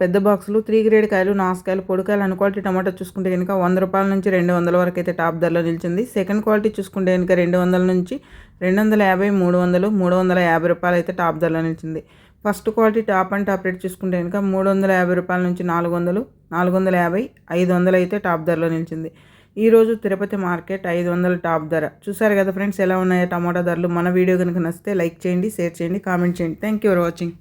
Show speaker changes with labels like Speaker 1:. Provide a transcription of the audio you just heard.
Speaker 1: పెద్ద బాక్సులు three grade కాయలు నాసుకాయలు పొడికాయలు అన్ని క్వాలిటీ టమాటా చూసుకుంటే కనుక వంద రూపాయల నుంచి రెండు వందల వరకు అయితే టాప్ ధరలో నిలిచింది. సెకండ్ క్వాలిటీ చూసుకుంటే కనుక రెండు వందల నుంచి రెండు వందల యాభై మూడు వందలు మూడు వందల యాభై రూపాయలు అయితే టాప్ ధరలో నిలిచింది. First quality top and top rate చూసుకుంటే కనుక మూడు వందల యాభై రూపాయల నుంచి నాలుగు వందలు నాలుగు వందల యాభై ఐదు వందలు అయితే టాప్ ధరలో నిలిచింది. ఈరోజు తిరుపతి మార్కెట్ ఐదు వందల టాప్ ధర. చూసారు కదా ఫ్రెండ్స్ ఎలా ఉన్నాయో టమాటా ధరలు? మన వీడియో కనుక నచ్చితే లైక్ చేయండి షేర్ చేయండి కామెంట్ చేయండి. Thank you for watching